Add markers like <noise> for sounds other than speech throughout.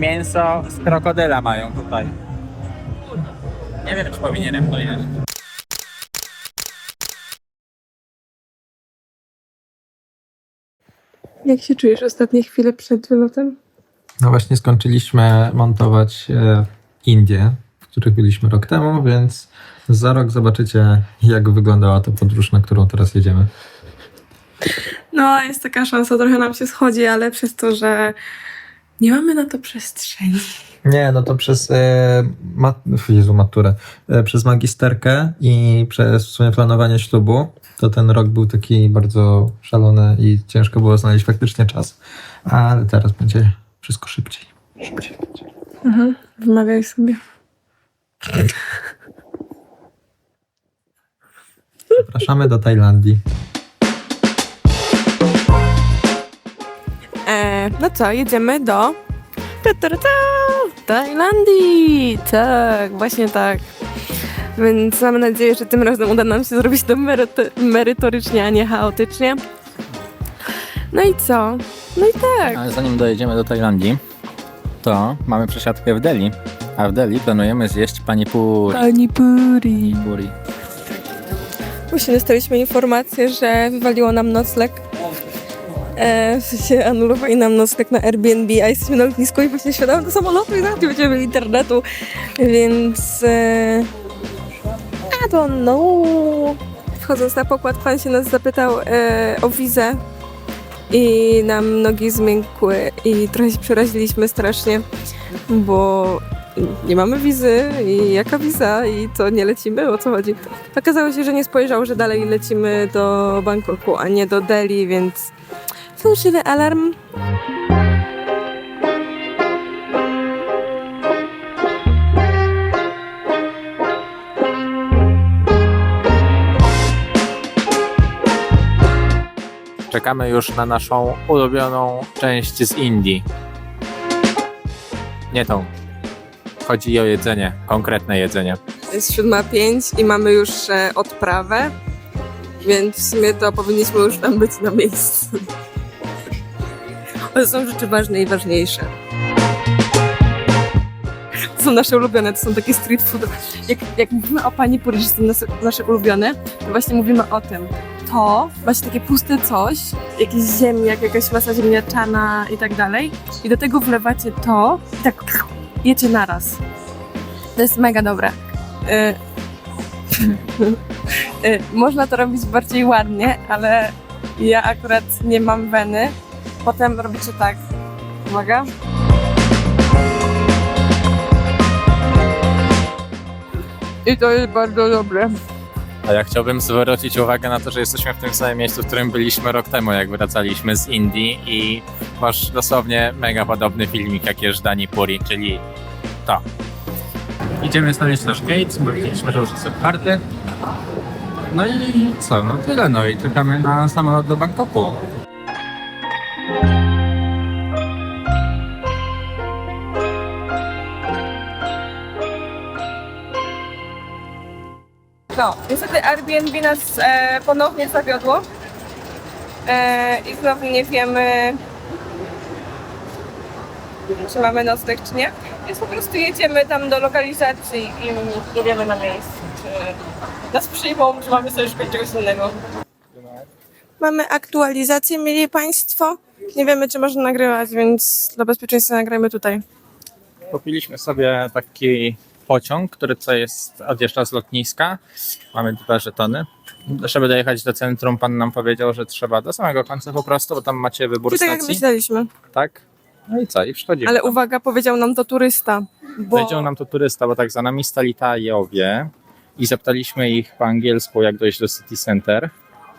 mięso z krokodyla mają tutaj. Nie wiem, czy powinienem to jeść. Jak się czujesz ostatnie chwile przed wylotem? No właśnie skończyliśmy montować e, Indie, w których byliśmy rok temu, więc za rok zobaczycie, jak wyglądała ta podróż, na którą teraz jedziemy. No, jest taka szansa, trochę nam się schodzi, ale przez to, że nie mamy na to przestrzeni. Nie, no to przez e, mat, Jezu, maturę, e, przez magisterkę i przez w sumie planowanie ślubu, to ten rok był taki bardzo szalony i ciężko było znaleźć faktycznie czas, ale teraz będzie wszystko szybciej. Szybciej będzie. Mhm, wymawiaj sobie. Zapraszamy do Tajlandii. No co, jedziemy do ta, ta, ta, ta, Tajlandii. Tak, właśnie tak. Więc mam nadzieję, że tym razem uda nam się zrobić to meryto- merytorycznie, a nie chaotycznie. No i co? No i tak. Ale zanim dojedziemy do Tajlandii, to mamy przesiadkę w Delhi. A w Delhi planujemy zjeść pani puri. Pani Puri. puri. Właśnie dostaliśmy informację, że wywaliło nam nocleg. E, w sensie anulowali nam nocleg na Airbnb, a jesteśmy na lotnisku i właśnie siadamy do samolotu i zaraz nie będziemy mieli internetu, więc e, I don't know. Wchodząc na pokład, pan się nas zapytał e, o wizę i nam nogi zmiękły i trochę się przeraziliśmy strasznie, bo nie mamy wizy i jaka wiza i to nie lecimy, o co chodzi. Okazało się, że nie spojrzał, że dalej lecimy do Bangkoku, a nie do Delhi, więc fałszywy alarm. Czekamy już na naszą ulubioną część z Indii. Nie tą. Chodzi o jedzenie, konkretne jedzenie. Jest 7.05 i mamy już e, odprawę, więc w sumie to powinniśmy już tam być na miejscu. Są rzeczy ważne i ważniejsze. To są nasze ulubione, to są takie street food. Jak, jak mówimy o pani puri, że są nasze, nasze ulubione, to właśnie mówimy o tym. To właśnie takie puste coś, jakieś ziemniak, jakaś masa ziemniaczana i tak dalej. I do tego wlewacie to i tak jecie naraz. To jest mega dobre. Y, <laughs> y, Można to robić bardziej ładnie, ale ja akurat nie mam weny. Potem robicie tak. Uwaga. I to jest bardzo dobre. A ja chciałbym zwrócić uwagę na to, że jesteśmy w tym samym miejscu, w którym byliśmy rok temu, jak wracaliśmy z Indii i masz dosłownie mega podobny filmik jak jest Dani Puri, czyli to. Idziemy znaleźć nasz gate, bo widzieliśmy, że już jest otwarty. No i co, no tyle, no i czekamy na samolot do Bangkoku. No, niestety Airbnb nas e, ponownie zawiodło. E, I znowu nie wiemy, czy mamy nocleg, czy nie. Więc po prostu jedziemy tam do lokalizacji i nie wiemy na miejscu, czy nas przyjmą, czy mamy sobie szukać czegoś innego. Mamy aktualizację, mieli Państwo. Nie wiemy, czy można nagrywać, więc dla bezpieczeństwa nagrajmy tutaj. Kupiliśmy sobie taki pociąg, który co jest odjeżdża z lotniska. Mamy dwa żetony. Żeby dojechać do centrum, pan nam powiedział, że trzeba do samego końca po prostu, bo tam macie wybór Czyli tak jak stacji. myśleliśmy. Tak. No i co? I przychodzimy. Ale tam. uwaga, powiedział nam to turysta. Bo... Powiedział nam to turysta, bo tak za nami stali Tajowie i zapytaliśmy ich po angielsku, jak dojść do City Center.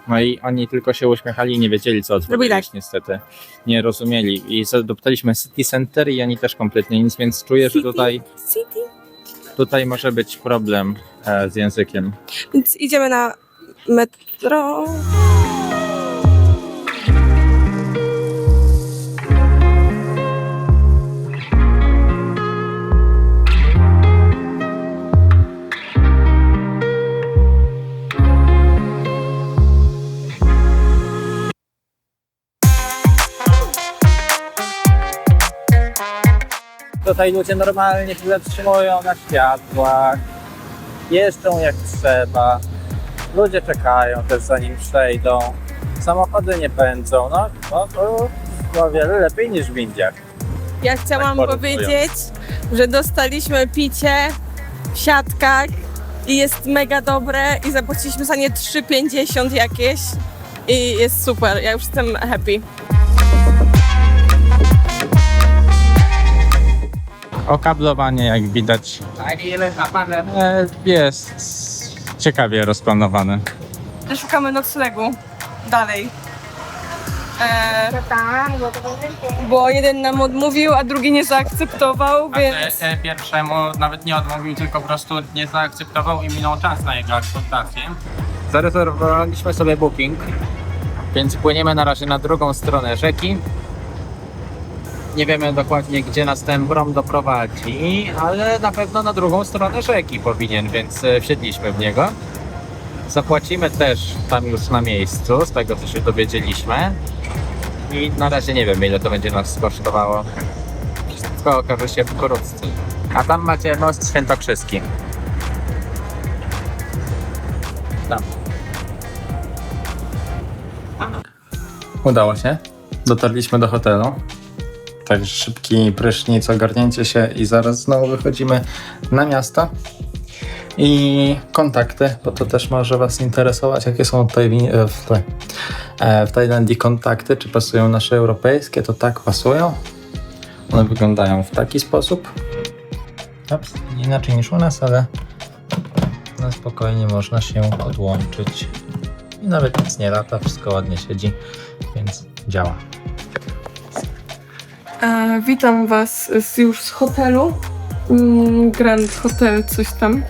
No i oni tylko się uśmiechali i nie wiedzieli, co odpowiedzieć, tak. niestety. Nie rozumieli. I dopytaliśmy City Center i oni też kompletnie nic, więc czuję, że City. tutaj, City. Tutaj może być problem e, z językiem. Więc idziemy na metro. Tutaj ludzie normalnie się zatrzymują na światłach, jeżdżą jak trzeba, ludzie czekają też zanim przejdą, samochody nie pędzą, no, no to o wiele lepiej niż w Indiach. Ja chciałam Tak powiedzieć, że dostaliśmy picie w siatkach i jest mega dobre i zapłaciliśmy za nie 3,50 jakieś i jest super. Ja już jestem happy. Okablowanie, jak widać, e, jest ciekawie rozplanowane. Szukamy noclegu dalej. E, bo jeden nam odmówił, a drugi nie zaakceptował, więc... E, Pierwszemu nawet nie odmówił, tylko po prostu nie zaakceptował i minął czas na jego akceptację. Zarezerwowaliśmy sobie booking, więc płyniemy na razie na drugą stronę rzeki. Nie wiemy dokładnie, gdzie nas ten brom doprowadzi, ale na pewno na drugą stronę rzeki powinien, więc e, wsiedliśmy w niego. Zapłacimy też tam już na miejscu, z tego co się dowiedzieliśmy. I na razie nie wiem, ile to będzie nas kosztowało. Wszystko okaże się wkrótce. A tam macie most świętokrzyski. Tam. Udało się. Dotarliśmy do hotelu. Także szybki prysznic, ogarnięcie się i zaraz znowu wychodzimy na miasto. I kontakty, bo to też może Was interesować, jakie są tutaj w, w, e, w Tajlandii kontakty, czy pasują nasze europejskie, to tak pasują. One wyglądają w taki sposób. Ups, inaczej niż u nas, ale na spokojnie można się odłączyć. I nawet nic nie lata, wszystko ładnie siedzi, więc działa. E, witam Was z, już z hotelu. Mm, Grand Hotel, coś tam.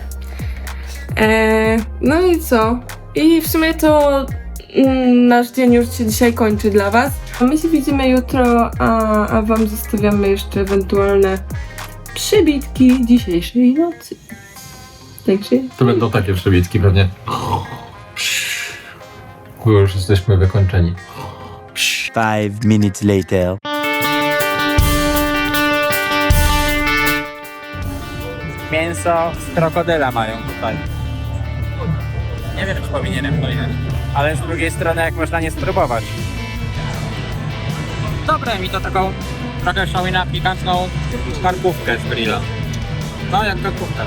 E, no i co? I w sumie to mm, nasz dzień już się dzisiaj kończy dla Was. A my się widzimy jutro, a, a Wam zostawiamy jeszcze ewentualne przybitki dzisiejszej nocy. Także To będą takie przebitki pewnie. Bo już jesteśmy wykończeni. Five minutes later. Mięso z krokodyla mają tutaj. Nie wiem, czy powinienem to jeść. Ale z drugiej strony, jak można nie spróbować. Dobre mi to taką trochę szałina pikantną karkówkę z grilla. No, jak karkówka.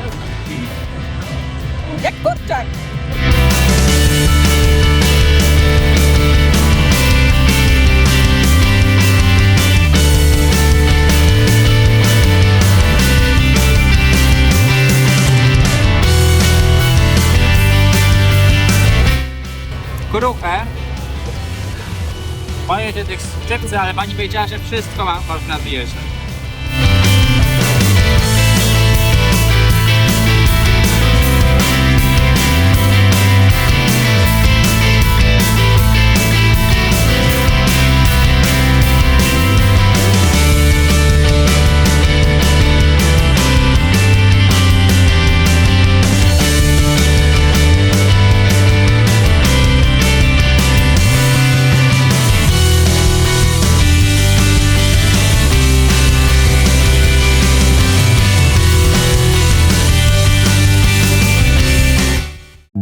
jak kurczak! Ale pani powiedziała, że wszystko ma, można zjeść.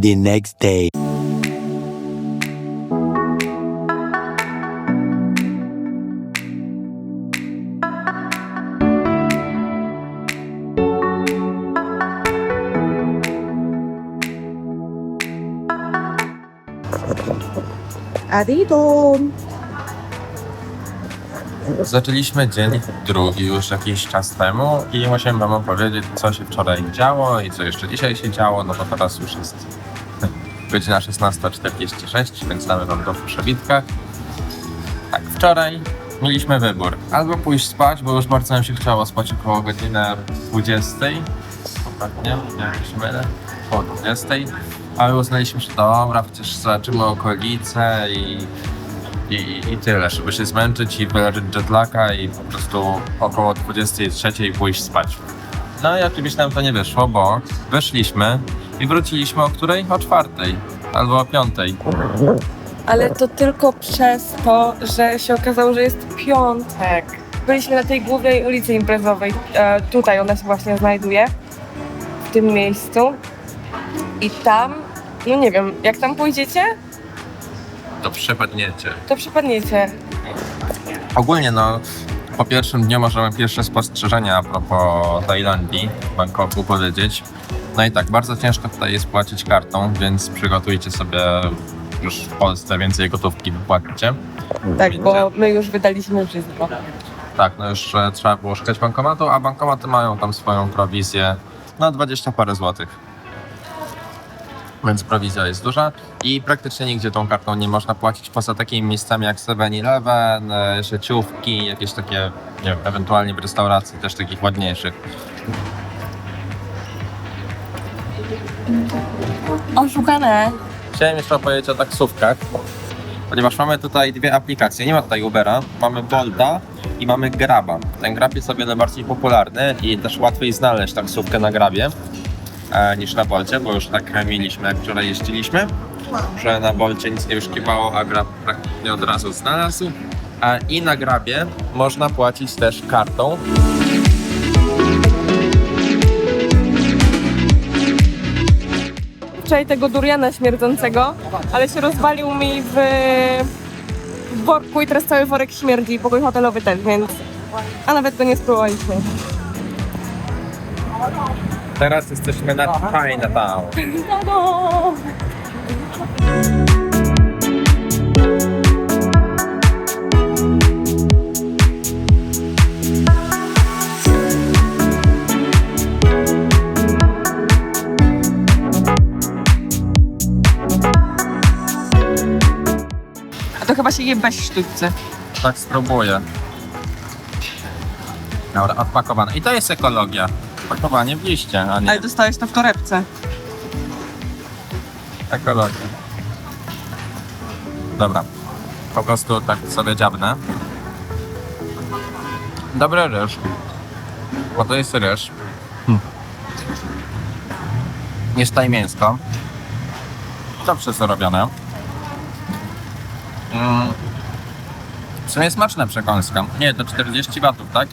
The next day. Zaczęliśmy dzień drugi już jakiś czas temu i musimy wam opowiedzieć, co się wczoraj działo i co jeszcze dzisiaj się działo, no bo teraz już jest godzina 16.46, więc damy wam to w przebitkach. Tak, wczoraj mieliśmy wybór. Albo pójść spać, bo już bardzo nam się chciało spać około godziny 20. Dokładnie, nie się mylę. Po 20. Ale uznaliśmy, że dobra, przecież zobaczymy okolice i i, i tyle, żeby się zmęczyć i wyleczyć jetlaka i po prostu około 23 pójść spać. No i oczywiście nam to nie wyszło, bo wyszliśmy i wróciliśmy o której? O czwartej albo o piątej. Ale to tylko przez to, że się okazało, że jest piątek. byliśmy na tej głównej ulicy imprezowej. E, tutaj ona się właśnie znajduje, w tym miejscu. I tam, no nie wiem, jak tam pójdziecie, To przepadniecie. to przypadniecie. Ogólnie no, po pierwszym dniu możemy pierwsze spostrzeżenia a propos Tajlandii, Bangkoku powiedzieć. No i tak, bardzo ciężko tutaj jest płacić kartą, więc przygotujcie sobie już w Polsce więcej gotówki wypłacicie. Tak, bo my już wydaliśmy wszystko. Tak, no już e, trzeba było szukać bankomatu, a bankomaty mają tam swoją prowizję na 20 parę złotych. Więc prowizja jest duża i praktycznie nigdzie tą kartą nie można płacić poza takimi miejscami jak 7-Eleven, e, sieciówki, jakieś takie, nie wiem, ewentualnie w restauracji też takich ładniejszych. Oszukane. Chciałem jeszcze opowiedzieć o taksówkach, ponieważ mamy tutaj dwie aplikacje. Nie ma tutaj Ubera, mamy Bolta i mamy Graba. Ten Grab jest o wiele bardziej popularny i też łatwiej znaleźć taksówkę na Grabie e, niż na Bolcie, bo już tak mieliśmy, jak wczoraj jeździliśmy, że na Bolcie nic nie wyszukiwało, a Grab praktycznie od razu znalazł. E, I na Grabie można płacić też kartą. Wczoraj tego duriana śmierdzącego, ale się rozwalił mi w, w worku i teraz cały worek śmierdzi i pokój hotelowy też, więc... A nawet go nie spróbowaliśmy. Teraz jesteśmy na Chinatown. <laughs> to chyba się je bez sztućce. Tak spróbuję. Dobra, odpakowane. I to jest ekologia. Pakowanie w liście, a nie Ale dostałeś to w torebce. ekologia. Dobra. Po prostu tak sobie dziabnę. Dobry ryż. Bo to jest ryż. Hmm. Jest tutaj mięsko. Dobrze zrobione. Mm. W sumie smaczna przekąska. Nie, to 40 watów, tak?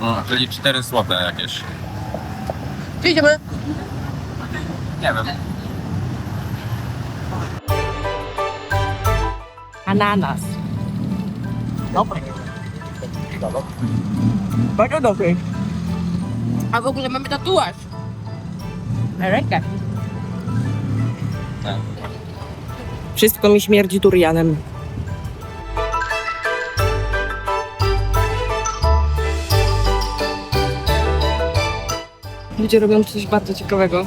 Mm, czyli 4 zł jakieś. Idziemy. Nie wiem. Ananas. Dobry. Bardzo dobry. A w ogóle mamy tatuaż. Na rękach. Tak. Wszystko mi śmierdzi durianem. Ludzie robią coś bardzo ciekawego.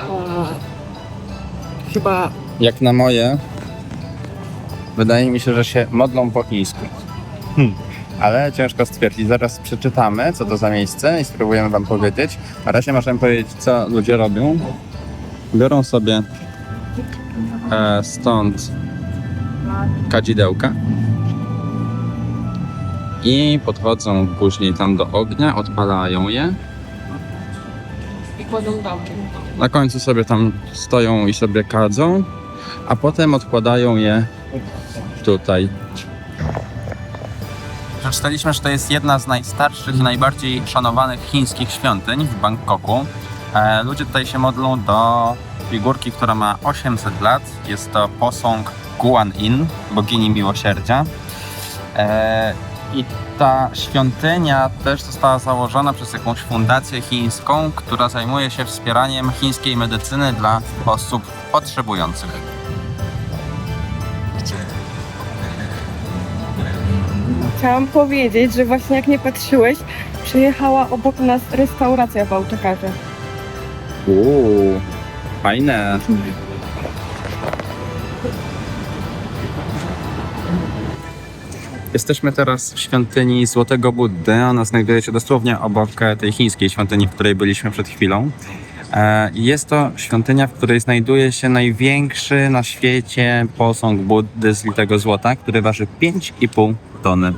A, chyba Jak na moje, wydaje mi się, że się modlą po chińsku. Hmm. Ale ciężko stwierdzić. Zaraz przeczytamy, co to za miejsce i spróbujemy Wam powiedzieć. Na razie możemy powiedzieć, co ludzie robią. Biorą sobie e, stąd kadzidełka i podchodzą później tam do ognia, odpalają je. Kładą domki. Na końcu sobie tam stoją i sobie kadzą, a potem odkładają je tutaj. Przeczytaliśmy, że to jest jedna z najstarszych i najbardziej szanowanych chińskich świątyń w Bangkoku. E, ludzie tutaj się modlą do figurki, która ma 800 lat. Jest to posąg Guan In, bogini miłosierdzia. E, I ta świątynia też została założona przez jakąś fundację chińską, która zajmuje się wspieraniem chińskiej medycyny dla osób potrzebujących. Chciałam powiedzieć, że właśnie jak nie patrzyłeś, przyjechała obok nas restauracja w autokarze. Uuu, fajne. Jesteśmy teraz w świątyni Złotego Buddy. Ona znajduje się dosłownie obok e, tej chińskiej świątyni, w której byliśmy przed chwilą. E, Jest to świątynia, w której znajduje się największy na świecie posąg Buddy z litego złota, który waży 5,5 tony.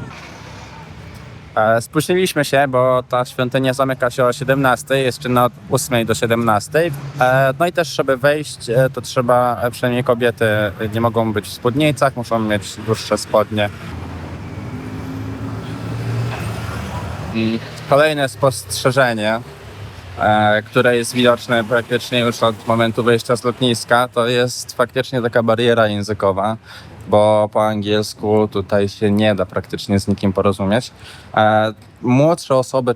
E, Spóźniliśmy się, bo ta świątynia zamyka się o 17, jest czynna od 8 do 17. E, No i też, żeby wejść, to trzeba, przynajmniej kobiety nie mogą być w spódnicach, muszą mieć dłuższe spodnie. Mm, Kolejne spostrzeżenie, e, które jest widoczne praktycznie już od momentu wyjścia z lotniska, to jest faktycznie taka bariera językowa, bo po angielsku tutaj się nie da praktycznie z nikim porozumieć. E, Młodsze osoby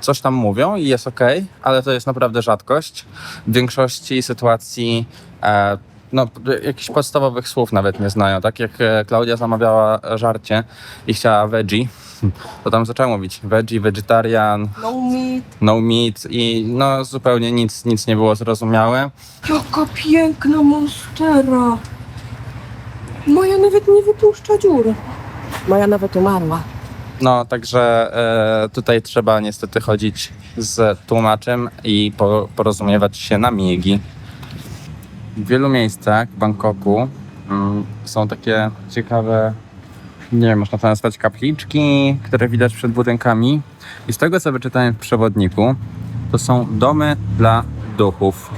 coś tam mówią i jest ok, ale to jest naprawdę rzadkość. W większości sytuacji e, no, jakichś podstawowych słów nawet nie znają. Tak jak e, Klaudia zamawiała żarcie i chciała veggie, <laughs> to tam zaczęła mówić veggie, vegetarian, No meat. no meat i no zupełnie nic, nic nie było zrozumiałe. Jaka piękna monstera. Moja nawet nie wypuszcza dziur. Moja nawet umarła. No, także e, tutaj trzeba niestety chodzić z tłumaczem i po, porozumiewać się na migi. W wielu miejscach w Bangkoku mm, są takie ciekawe, nie wiem, można to nazwać kapliczki, które widać przed budynkami. I z tego, co wyczytałem w przewodniku, to są domy dla duchów.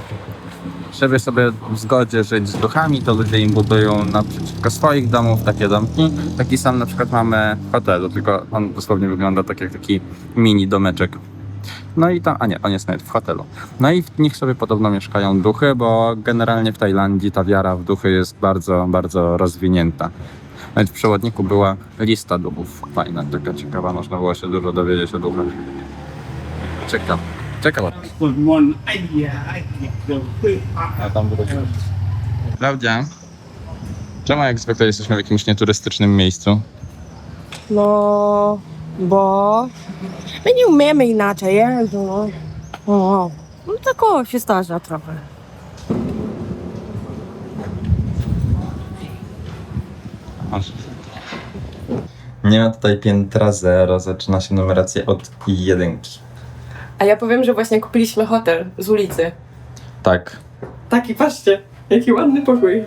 Żeby sobie w zgodzie żyć z duchami, to ludzie im budują naprzeciwko swoich domów takie domki. Taki sam na przykład mamy w hotelu, tylko on dosłownie wygląda tak jak taki mini domeczek. No i tam, a nie, on jest nawet w hotelu. No i w nich sobie podobno mieszkają duchy, bo generalnie w Tajlandii ta wiara w duchy jest bardzo, bardzo rozwinięta. Nawet w przewodniku była lista duchów. Fajna, taka ciekawa, można było się dużo dowiedzieć o duchach. Ciekaw, ciekawa. Klaudia, czemu jak zwykle jesteśmy w jakimś nieturystycznym miejscu? No, bo my nie umiemy inaczej, Jezu, no. O, no tak o, się zdarza trochę. Nie ma tutaj piętra zero, zaczyna się numeracja od jedynki. A ja powiem, że właśnie kupiliśmy hotel z ulicy. Tak. Taki, patrzcie, jaki ładny pokój.